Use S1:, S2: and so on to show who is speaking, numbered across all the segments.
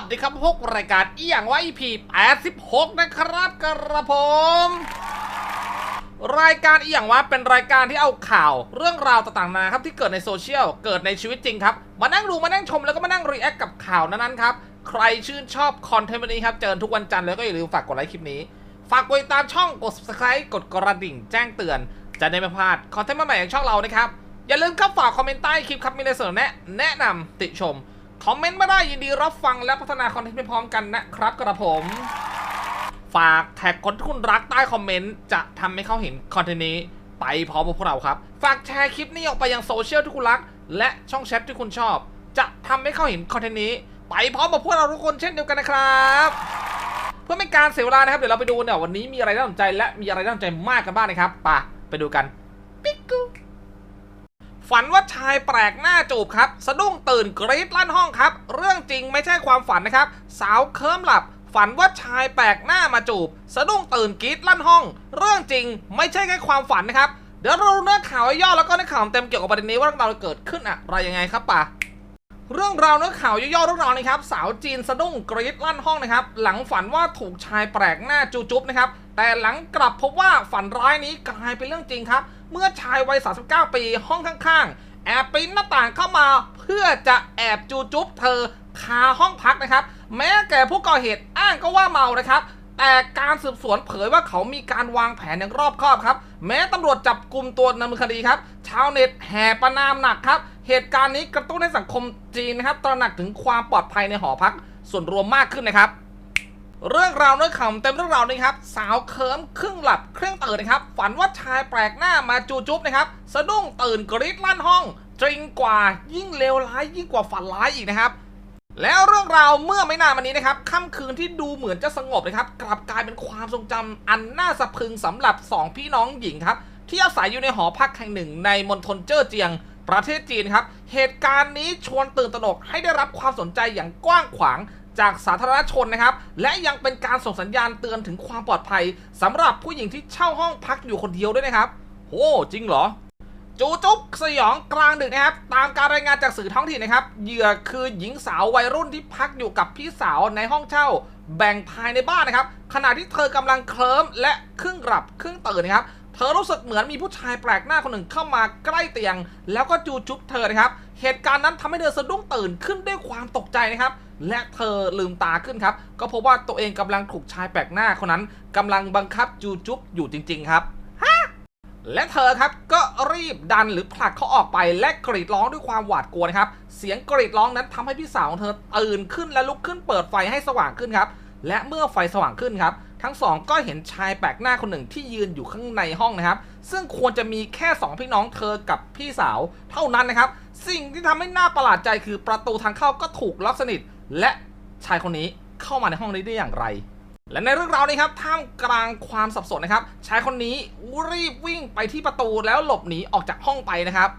S1: วัสดีครับพวกรายการเอียงว่า EP 86 นะครับกระผมรายการอีหยังว่าเป็นรายการที่เอาข่าวเรื่องราวต่างๆนานาครับที่เกิดในโซเชียลเกิดในชีวิตจริงครับ มานั่งดูมานั่งชมแล้วก็มานั่งรีแอคกับข่าวนั้นๆครับ ใครชื่นชอบคอนเทนต์นนี้ครับ เจอทุกวันจันทร์แล้วก็อย่าลืมฝากกดไลค์คลิปนี้ ฝากกดติดตามช่องกด subscribe กดกระดิ่งแจ้งเตือน จะได้ไม่พลาดคอนเทนต์ใหม่ๆของช่องเรานะครับอย่าลืมเข้าฝากคอมเมนต์ใต้คลิปครับมีอะไรเสนอแนะแนะนำติชม คอมเมนต์มาได้ยินดีรับฟังและพัฒนาคอนเทนต์ไปพร้อมกันนะครับกระผมฝากแท็กคนที่คุณรักใต้คอมเมนต์จะทำให้เขาเห็นคอนเทนต์นี้ไปพร้อมกับพวกเราครับ ฝากแชร์คลิปนี้ออกไปยังโซเชียลที่คุณรัก และช่องแชทที่คุณชอบ จะทำให้เขาเห็นคอนเทนต์นี้ ไปพร้อมกับพวกเราทุกคนเช่นเดียวกันนะครับ เพื่อไม่การเสียเวลานะครับเดี๋ยวเราไปดูเนี่ยวันนี้มีอะไรน่าสนใจและมีอะไรน่าสนใจมากกันบ้างนะครับไปไปดูกัน ฝันว่าชายแปลกหน้าจูบครับ สะดุ้งตื่นกรี๊ดลั่นห้องครับ เรื่องจริงไม่ใช่ความฝันนะครับ สาวเคิมหลับ ฝันว่าชายแปลกหน้ามาจูบ สะดุ้งตื่นกรี๊ดลั่นห้อง เรื่องจริงไม่ใช่แค่ความฝันนะครับ เดี๋ยวเราดูเนื้อข่าวย่อแล้วก็เนื้อข่าวเต็มเกี่ยวกับประเด็นนี้ว่าเรื่องราวเกิดขึ้นอะไรยังไงครับป่ะ เรื่องราวเนื้อข่าวย่อๆเรื่องราวนะครับ สาวจีนสะดุ้งกรี๊ดลั่นห้องนะครับ หลังฝันว่าถูกชายแปลกหน้าจูจุ๊บนะครับ แต่หลังกลับพบว่าฝันร้ายนี้กลายเป็นเรื่องจริงครับ เมื่อชายวัย 39 ปีห้องข้างๆ แอบปีนหน้าต่างเข้ามา เพื่อจะแอบจูจุ๊บเธอคาห้องพักนะครับ แม้แก่ผู้ก่อเหตุอ้างก็ว่าเมานะครับแต่การสืบสวนเผยว่าเขามีการวางแผนอย่างรอบคอบครับ แม้ตำรวจจับกลุ่มตัวดำเนินคดีครับ ชาวเน็ตแห่ประนามหนักครับ เหตุการณ์นี้กระตุ้นให้สังคมจีนนะครับตระหนักถึงความปลอดภัยในหอพักส่วนรวมมากขึ้นนะครับ เรื่องราวเนื้อข่าวเต็มเรื่องราวนี้ครับ สาวเคิมครึ่งหลับเครึ่องตื่นนะครับ ฝันว่าชายแปลกหน้ามาจูจุ๊บนะครับ สะดุ้งตื่นกรี๊ดลั่นห้องจริงกว่ายิ่งเลวร้ายยิ่งกว่าฝันร้ายอีกนะครับ แล้วเรื่องราวเมื่อไม่นานมานี้นะครับค่ำคืนที่ดูเหมือนจะสงบนะครับ กลับกลายเป็นความทรงจำอันน่าสะพรึงสำหรับ 2 พี่น้องหญิงครับที่อาศัยอยู่ในหอพักแห่งหนึ่งในมณฑลเจ้อเจียง ประเทศจีนครับ เหตุการณ์นี้ชวนตื่นตระหนกให้ได้รับความสนใจอย่างกว้างขวางจากสาธารณชนนะครับ และยังเป็นการส่งสัญญาณเตือนถึงความปลอดภัยสำหรับผู้หญิงที่เช่าห้องพักอยู่คนเดียวด้วยนะครับโอ้จริงเหรอ จูจุ๊บสยองกลางดึกนะครับ ตามการรายงานจากสื่อท้องถิ่นนะครับ เหยื่อคือหญิงสาววัยรุ่นที่พักอยู่กับพี่สาวในห้องเช่า แบ่งภายในบ้านนะครับ ขณะที่เธอกำลังเคลิ้มและครึ่งหลับครึ่งตื่นนะครับ เธอรู้สึกเหมือนมีผู้ชายแปลกหน้าคนหนึ่งเข้ามาใกล้เตียง แล้วก็จูจุบเธอนะครับ เหตุการณ์นั้นทำให้เธอสะดุ้งตื่นขึ้นด้วยความตกใจนะครับ และเธอลืมตาขึ้นครับ ก็พบว่าตัวเองกำลังถูกชายแปลกหน้าคนนั้นกำลังบังคับจูจุบอยู่จริง ๆ ครับและเธอครับก็รีบดันหรือผลักเขาออกไปและกรีดร้องด้วยความหวาดกลัวนะครับ เสียงกรีดร้องนั้นทำให้พี่สาวของเธอตื่นขึ้นและลุกขึ้นเปิดไฟให้สว่างขึ้นครับ และเมื่อไฟสว่างขึ้นครับ ทั้งสองก็เห็นชายแปลกหน้าคนหนึ่งที่ยืนอยู่ข้างในห้องนะครับ ซึ่งควรจะมีแค่สองพี่น้องเธอกับพี่สาวเท่านั้นนะครับ สิ่งที่ทำให้หน่าประหลาดใจคือประตูทางเข้าก็ถูกล็อกสนิท และชายคนนี้เข้ามาในห้องนี้ได้อย่างไร และในเรื่องราวนี้ครับท่ามกลางความสับสนนะครับ ชายคนนี้รีบวิ่งไปที่ประตูแล้วหลบหนีออกจากห้องไปนะครับ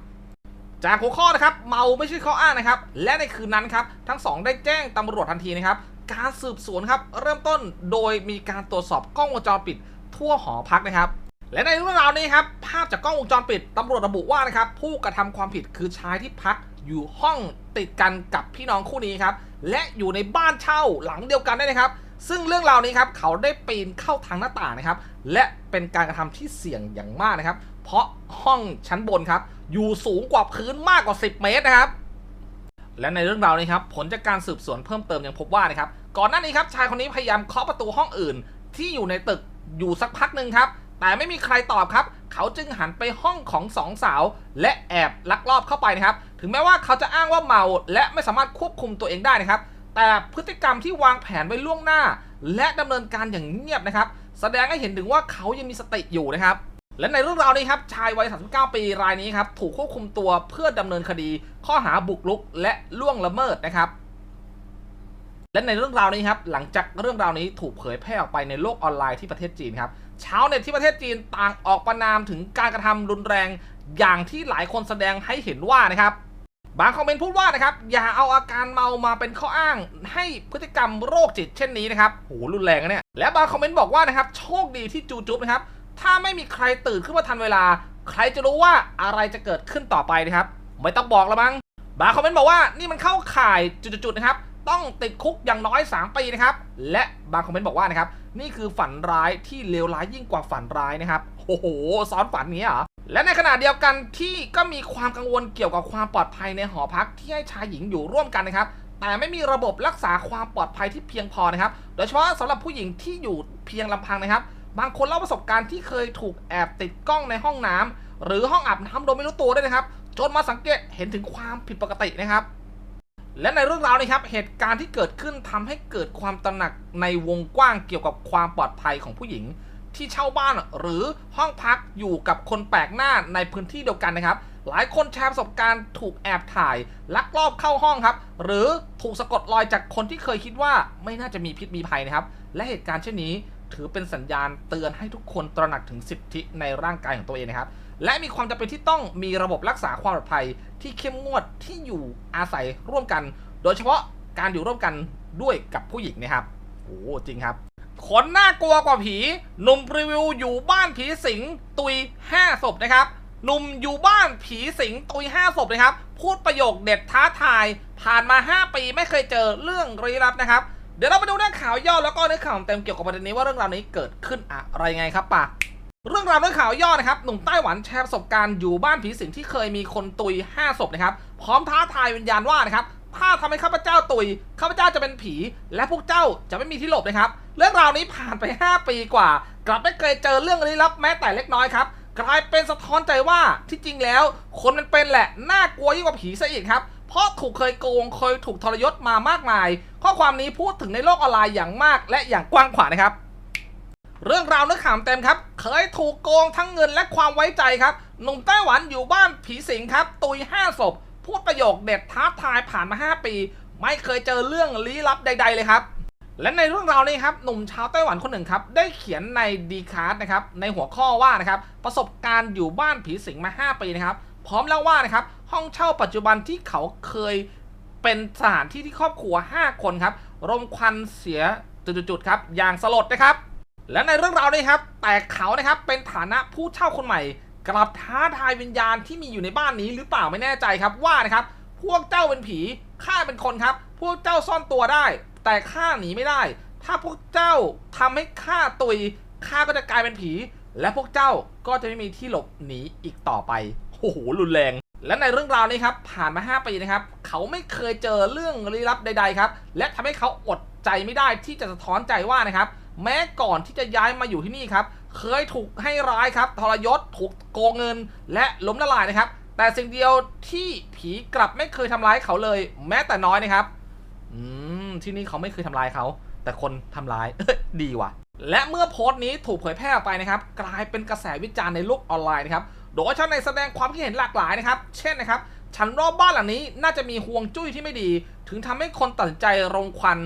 S1: จากหัวข้อนะครับเมาไม่ใช่ข้ออ้างนะครับ และในคืนนั้นครับทั้งสองได้แจ้งตำรวจทันทีนะครับ การสืบสวนครับ เริ่มต้นโดยมีการตรวจสอบกล้องวงจรปิดทั่วหอพักนะครับ และในเรื่องราวนี้ครับภาพจากกล้องวงจรปิดตำรวจระบุว่านะครับผู้กระทำความผิดคือชายที่พักอยู่ห้องติดกันกับพี่น้องคู่นี้ครับและอยู่ในบ้านเช่าหลังเดียวกันได้นะครับ ซึ่งเรื่องราวนี้ครับเขาได้ปีนเข้าทางหน้าต่างนะครับ และเป็นการกระทำที่เสี่ยงอย่างมากนะครับ เพราะห้องชั้นบนครับอยู่สูงกว่าพื้นมากกว่า 10 เมตรนะครับ และในเรื่องราวนี้ครับผลจากการสืบสวนเพิ่มเติมยังพบว่านะครับก่อนหน้านี้ครับชายคนนี้พยายามเคาะประตูห้องอื่น ที่อยู่ในตึกอยู่สักพักหนึ่งครับแต่ไม่มีใครตอบครับ เขาจึงหันไปห้องของสองสาว และแอบลักลอบเข้าไปนะครับ ถึงแม้ว่าเขาจะอ้างว่าเมาและไม่สามารถควบคุมตัวเองได้นะครับ แต่พฤติกรรมที่วางแผนไว้ล่วงหน้า และดำเนินการอย่างเงียบนะครับ แสดงให้เห็นถึงว่าเขายังมีสติอยู่นะครับ และในเรื่องราวนี้ครับชายวัย 39 ปีรายนี้ครับถูกควบคุมตัวเพื่อดำเนินคดี ข้อหาบุกรุกและล่วงละเมิดนะครับและในเรื่องราวนี้ครับหลังจากเรื่องราวนี้ถูกเผยแพร่ออกไปในโลกออนไลน์ที่ประเทศจีนครับชาวเน็ตที่ประเทศจีนต่างออกประนามถึงการกระทำรุนแรงอย่างที่หลายคนแสดงให้เห็นว่านะครับบางคอมเมนต์พูดว่านะครับอย่าเอาอาการเมามาเป็นข้ออ้าง ให้พฤติกรรมโรคจิตเช่นนี้นะครับโหรุนแรงนะเนี่ยและบางคอมเมนต์บอกว่านะครับโชคดีที่จูจุ๊บนะครับ ถ้าไม่มีใครตื่นขึ้นมาทันเวลา ใครจะรู้ว่าอะไรจะเกิดขึ้นต่อไปนะครับ ไม่ต้องบอกแล้วมั้ง บางคอมเมนต์บอกว่านี่มันเข้าข่ายจุดๆนะครับ ต้องติดคุกอย่างน้อย 3 ปีนะครับ และบางคอมเมนต์บอกว่านะครับ นี่คือฝันร้ายที่เลวร้ายยิ่งกว่าฝันร้ายนะครับ โอ้โห ซ้อนฝันนี้เหรอ และในขณะเดียวกันที่ก็มีความกังวลเกี่ยวกับความปลอดภัยในหอพักที่ให้ชายหญิงอยู่ร่วมกันนะครับแต่ไม่มีระบบรักษาความปลอดภัยที่เพียงพอนะครับ โดยเฉพาะสำหรับผู้หญิงที่อยู่เพียงลำพังนะครับ บางคนเล่าประสบการณ์ที่เคยถูกแอบติดกล้องในห้องน้ำหรือห้องอาบน้ำโดยไม่รู้ตัวด้วยนะครับ จนมาสังเกตเห็นถึงความผิดปกตินะครับ และในเรื่องราวนี้ครับ เหตุการณ์ที่เกิดขึ้นทำให้เกิดความตระหนักในวงกว้างเกี่ยวกับความปลอดภัยของผู้หญิง ที่เช่าบ้านหรือห้องพักอยู่กับคนแปลกหน้าในพื้นที่เดียวกันนะครับ หลายคนแชร์ประสบการณ์ถูกแอบถ่าย ลักลอบเข้าห้องครับ หรือถูกสะกดรอยจากคนที่เคยคิดว่าไม่น่าจะมีพิษมีภัยนะครับ และเหตุการณ์เช่นนี้ ถือเป็นสัญญาณเตือนให้ทุกคนตระหนักถึงสิทธิในร่างกายของตัวเองนะครับ และมีความจำเป็นที่ต้องมีระบบรักษาความปลอดภัยที่เข้มงวดที่อยู่อาศัยร่วมกัน โดยเฉพาะการอยู่ร่วมกันด้วยกับผู้หญิงนะครับโอ้จริงครับคนน่ากลัวกว่าผีหนุ่มรีวิวอยู่บ้านผีสิงตุย5ศพนะครับหนุ่มอยู่บ้านผีสิงตุย5ศพนะครับ พูดประโยคเด็ดท้าทาย ผ่านมา 5 ปีไม่เคยเจอเรื่องลี้ลับนะครับ เดี๋ยวเราไปดูเรื่องข่าวย่อแล้วก็เนื้อข่าวเต็มเกี่ยวกับประเด็นนี้ว่าเรื่องราวนี้เกิดขึ้นอะไรไงครับป่ะเรื่องราวเรื่องข่าวย่อนะครับหนุ่มไต้หวันแชร์ประสบการณ์อยู่บ้านผีสิงที่เคยมีคนตุย 5 ศพนะครับ พร้อมท้าทายวิญญาณว่านะครับถ้าทำให้ข้าพเจ้าตุยข้าพเจ้าจะเป็นผี และพวกเจ้าจะไม่มีที่หลบนะครับ เรื่องราวนี้ผ่านไป 5 ปีกว่า กลับไม่เคยเจอเรื่องลี้ลับแม้แต่เล็กน้อยครับกลายเป็นสะท้อนใจว่าที่จริงแล้ว คนมันเป็นแหละน่ากลัวยิ่งกว่าผีซะอีกครับ เพราะถูกเคยโกงเคยถูกทรยศมามากมาย ข้อความนี้พูดถึงในโลกออนไลน์อย่างมากและอย่างกว้างขวางนะครับ เรื่องราวเนื้อข่าวเต็มครับ เคยถูกโกงทั้งเงินและความไว้ใจครับ หนุ่มไต้หวันอยู่บ้านผีสิงครับ ตุยห้าศพ พูดประโยคเด็ดท้าทายผ่านมา 5 ปี ไม่เคยเจอเรื่องลี้ลับใด ๆ เลยครับ และในเรื่องราวนี้ครับ หนุ่มชาวไต้หวันคนหนึ่งครับ ได้เขียนในดีคาร์ดนะครับ ในหัวข้อว่านะครับ ประสบการณ์อยู่บ้านผีสิงมา 5 ปีนะครับ พร้อมแล้วว่านะครับ ห้องเช่าปัจจุบันที่เขาเคยเป็นสถานที่ที่ครอบครัว 5 คนครับรมควันเสียจุดๆครับอย่างสลดนะครับ และในเรื่องราวนี้ครับ แต่เขานะครับเป็นฐานะผู้เช่าคนใหม่ กลับท้าทายวิญญาณที่มีอยู่ในบ้านนี้หรือเปล่าไม่แน่ใจครับว่านะครับพวกเจ้าเป็นผีข้าเป็นคนครับ พวกเจ้าซ่อนตัวได้ แต่ข้าหนีไม่ได้ ถ้าพวกเจ้าทำให้ข้าตุยข้าก็จะกลายเป็นผี และพวกเจ้าก็จะไม่มีที่หลบหนีอีกต่อไปโอ้โหรุนแรง และในเรื่องราวนี้ครับผ่านมา 5 ปีนะครับ เขาไม่เคยเจอเรื่องลี้ลับใด ๆ ครับ และทำให้เขาอดใจไม่ได้ที่จะสะท้อนใจว่านะครับ แม้ก่อนที่จะย้ายมาอยู่ที่นี่ครับ เคยถูกให้ร้ายครับทรยศถูกโกงเงิน และล้มละลายนะครับ แต่สิ่งเดียวที่ผีกลับไม่เคยทำร้ายเขาเลย แม้แต่น้อยนะครับ อืมที่นี่เขาไม่เคยทำร้ายเขา แต่คนทำร้ายดีว่ะ และเมื่อโพสต์นี้ถูกเผยแพร่ออกไปนะครับ กลายเป็นกระแสวิจารณ์ในโลกออนไลน์นะครับ โดยชาวเน็ตแสดงความคิดเห็นหลากหลายนะครับ เช่นนะครับฉันรอบบ้านหลังนี้น่าจะมีห่วงจุ้ยที่ไม่ดี ถึงทำให้คนตัดใจรมควัน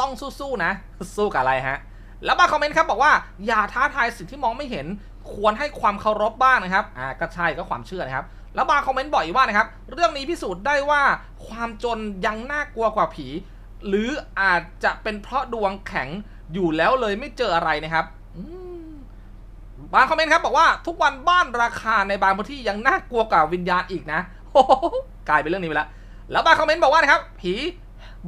S1: ต้องสู้ๆนะ สู้กับอะไรฮะ แล้วบางคอมเมนต์ครับบอกว่าอย่าท้าทายสิ่งที่มองไม่เห็น ควรให้ความเคารพบ้างนะครับ อ่าก็ใช่ก็ความเชื่อนะครับ แล้วบางคอมเมนต์บอกอีกว่านะครับ เรื่องนี้พิสูจน์ได้ว่าความจนยังน่ากลัวกว่าผี หรืออาจจะเป็นเพราะดวงแข็งอยู่แล้วเลยไม่เจออะไรนะครับอืม บางคอมเมนต์ครับบอกว่าทุกวันบ้านราคาในบางพื้นที่ยังน่ากลัวกว่าวิญญาณอีกนะโอ้โหกลายเป็นเรื่องนี้ไปแล้วแล้วบางคอมเมนต์บอกว่านะครับ ผี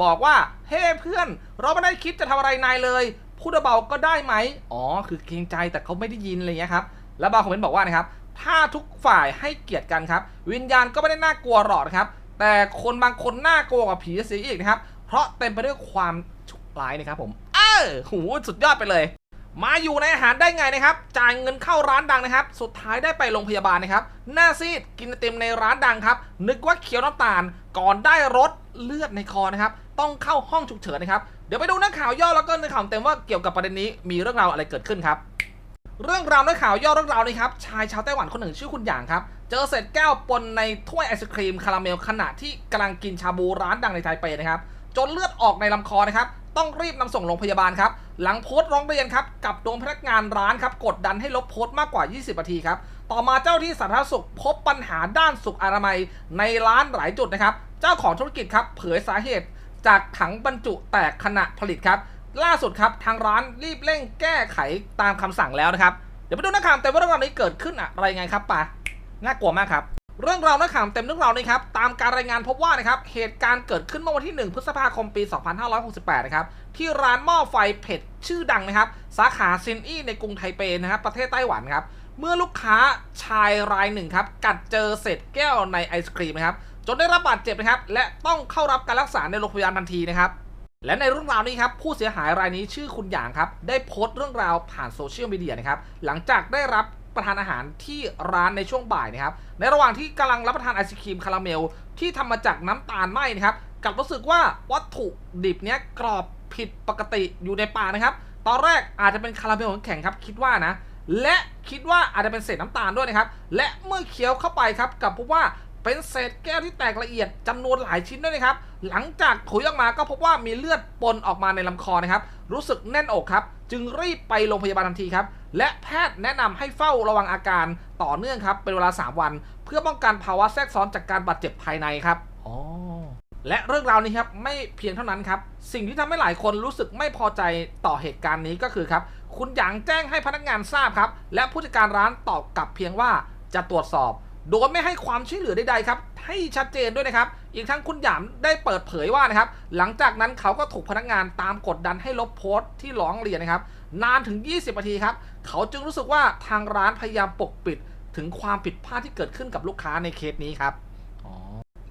S1: บอกว่าเฮ้เพื่อน เราไม่ได้คิดจะทำอะไรนายเลยพูดเบาๆก็ได้ไหมอ๋อคือเกรงใจแต่เขาไม่ได้ยินอะไรเงี้ยครับแล้วบางคอมเมนต์บอกว่านะครับถ้าทุกฝ่ายให้เกียรติกันครับ วิญญาณก็ไม่ได้น่ากลัวหรอกนะครับ แต่คนบางคนน่ากลัวกว่าผีเสียอีกนะครับ เพราะเต็มไปด้วยความชุกร้ายนะครับผม เออโหสุดยอดไปเลย มาอยู่ในอาหารได้ไงนะครับ จ่ายเงินเข้าร้านดังนะครับ สุดท้ายได้ไปโรงพยาบาลนะครับ หน้าซีดกินไอติมในร้านดังครับ นึกว่าเคี้ยวน้ำตาล ก่อนได้รสเลือดในคอนะครับ ต้องเข้าห้องฉุกเฉินนะครับ เดี๋ยวไปดูน้าข่าวย่อแล้วก็ในข่าวเต็มว่าเกี่ยวกับประเด็นนี้มีเรื่องราวอะไรเกิดขึ้นครับ เรื่องราวในข่าวย่อเรื่องราวนี้ครับชายชาวไต้หวันคนหนึ่งชื่อคุณหยางครับ เจอเศษแก้วปนในถ้วยไอศครีมคาราเมลขณะที่กำลังกินชาบูร้านดังในไทเปนะครับ จนเลือดออกในลำคอนะครับ ต้องรีบนำส่งโรงพยาบาลครับ หลังโพสต์ร้องเรียนครับกับโดนพนักงานร้านครับกดดันให้ลบโพสต์มากกว่า 20นาทีครับ ต่อมาเจ้าที่สาธารณสุขพบปัญหาด้านสุขอนามัยในร้านหลายจุดนะครับ เจ้าของธุรกิจครับเผยสาเหตุ จากถังบรรจุแตกขณะผลิตครับ ล่าสุดครับทางร้านรีบเร่งแก้ไขตามคำสั่งแล้วนะครับ เดี๋ยวไปดูนะครับแต่ว่าเรื่องราวนี้เกิดขึ้นอะไรไงครับปาน่ากลัวมากครับ เรื่องราวเนื้อข่าวเต็มเรื่องราวนี้ครับตามการรายงานพบว่านะครับเหตุการณ์เกิดขึ้นเมื่อวันที่ 1 พฤษภาคมปี 2568 นะครับที่ร้านหม้อไฟเผ็ดชื่อดังนะครับ สาขาซินอี้ในกรุงไทเปนะครับประเทศไต้หวันครับเมื่อลูกค้าชายรายหนึ่งครับกัดเจอเศษแก้วในไอศครีมนะครับจนได้รับบาดเจ็บนะครับและต้องเข้ารับการรักษาในโรงพยาบาลทันทีนะครับและในเรื่องราวนี้ครับผู้เสียหายรายนี้ชื่อคุณหยางครับได้โพสต์เรื่องราวผ่านโซเชียลมีเดียนะครับหลังจากได้รับ ประทานอาหารที่ร้านในช่วงบ่ายนะครับ ในระหว่างที่กำลังรับประทานไอศครีมคาราเมล ที่ทำมาจากน้ำตาลไหมนะครับกลับรู้สึกว่าวัตถุดิบเนี้ยกรอบผิดปกติอยู่ในปากนะครับ ตอนแรกอาจจะเป็นคาราเมลแข็งครับ คิดว่านะ และคิดว่าอาจจะเป็นเศษน้ำตาลด้วยนะครับ และเมื่อเคี้ยวเข้าไปครับกลับพบว่า เป็นเศษแก้วที่แตกละเอียดจำนวนหลายชิ้นด้วยนะครับ หลังจากถุยออกมาก็พบว่ามีเลือดปนออกมาในลำคอนะครับ รู้สึกแน่นอกครับ จึงรีบไปโรงพยาบาลทันทีครับ และแพทย์แนะนำให้เฝ้าระวังอาการต่อเนื่องครับ เป็นเวลา 3 วัน เพื่อป้องกันภาวะแทรกซ้อนจากการบาดเจ็บภายในครับอ๋อและเรื่องราวนี้ครับไม่เพียงเท่านั้นครับ สิ่งที่ทำให้หลายคนรู้สึกไม่พอใจต่อเหตุการณ์นี้ก็คือครับ คุณหยางแจ้งให้พนักงานทราบครับ และผู้จัดการร้านตอบกลับเพียงว่าจะตรวจสอบ โดยไม่ให้ความช่วยเหลือใดๆครับให้ชัดเจนด้วยนะครับ อีกทั้งคุณหยางได้เปิดเผยว่านะครับ หลังจากนั้นเขาก็ถูกพนักงานตามกดดันให้ลบโพสต์ที่ร้องเรียนนะครับ นานถึง 20นาทีครับ เขาจึงรู้สึกว่าทางร้านพยายามปกปิดถึงความผิดพลาดที่เกิดขึ้นกับลูกค้าในเคสนี้ครับ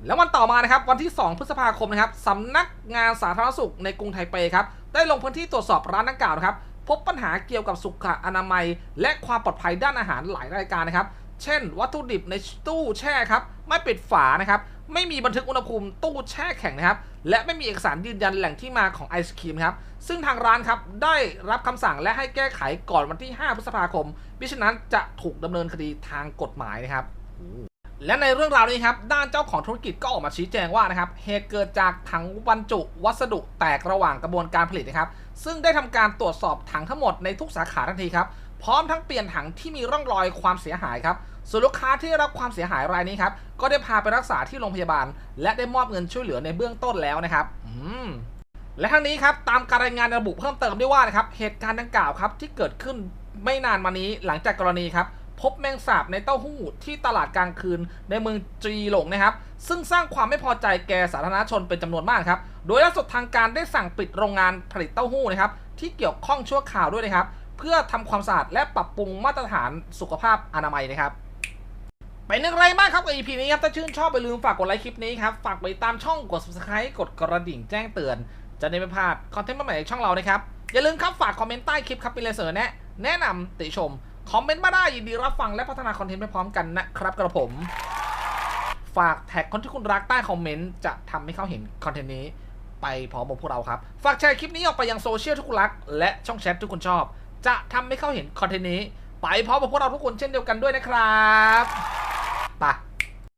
S1: แล้ววันต่อมานะครับวันที่ 2 พฤษภาคมนะครับสำนักงานสาธารณสุขในกรุงไทเปครับได้ลงพื้นที่ตรวจสอบร้านดังกล่าวนะครับพบปัญหาเกี่ยวกับสุขอนามัย และความปลอดภัยด้านอาหารหลายรายการนะครับ เช่น วัตถุดิบในตู้แช่ครับ ไม่ปิดฝานะครับ ไม่มีบันทึกอุณหภูมิตู้แช่แข็งนะครับ และไม่มีเอกสารยืนยันแหล่งที่มาของไอศครีมครับ ซึ่งทางร้านครับได้รับคำสั่งและให้แก้ไขก่อนวันที่ 5 พฤษภาคมมิฉะนั้นจะถูกดำเนินคดีทางกฎหมายนะครับและในเรื่องราวนี้ครับ ด้านเจ้าของธุรกิจก็ออกมาชี้แจงว่านะครับเหตุเกิดจากถังบรรจุวัสดุแตกระหว่างกระบวนการผลิตนะครับ ซึ่งได้ทำการตรวจสอบถังทั้งหมดในทุกสาขาทันทีครับ พร้อมทั้งเปลี่ยนถังที่มีร่องรอยความเสียหายครับ ส่วนลูกค้าที่รับความเสียหายรายนี้ครับ ก็ได้พาไปรักษาที่โรงพยาบาล และได้มอบเงินช่วยเหลือในเบื้องต้นแล้วนะครับและทั้งนี้ครับตามการรายงานระบุเพิ่มเติมด้วยว่านะครับเหตุการณ์ดังกล่าวครับที่เกิดขึ้นไม่นานมานี้หลังจากกรณีครับพบแมงสาบในเต้าหู้ที่ตลาดกลางคืนในเมืองจีหลงนะครับ ซึ่งสร้างความไม่พอใจแก่สาธารณชนเป็นจำนวนมากครับ โดยล่าสุดทางการได้สั่งปิดโรงงานผลิตเต้าหู้นะครับที่เกี่ยวข้องชั่วคราวด้วยนะครับ เพื่อทำความสะอาดและปรับปรุงมาตรฐานสุขภาพอนามัยนะครับเป็นอย่างไรบ้างครับกับ EP นี้ครับ ถ้าชื่นชอบไปลืมฝากกดไลค์คลิปนี้ครับ ฝากไปตามช่องกด subscribe กดกระดิ่งแจ้งเตือน จะได้ไม่พลาดคอนเทนต์ใหม่ๆจากช่องเรานะครับ อย่าลืมครับฝากคอมเมนต์ใต้คลิปครับมีอะไรเสนอแนะแนะนำติชม คอมเมนต์มาได้ยินดีรับฟังและพัฒนาคอนเทนต์ไปพร้อมกันนะครับกระผม ฝากแท็กคนที่คุณรักใต้คอมเมนต์จะทำให้เขาเห็นคอนเทนต์นี้ไปพร้อมกับพวกเราครับ ฝากแชร์คลิปนี้ออกไปยังโซเชียลที่คุณรัก และช่องแชทที่คุณชอบ จะทำให้เขาเห็นคอนเทนต์นี้ ไปพร้อมกับพวกเราทุกคนเช่นเดียวกันด้วยนะครับไป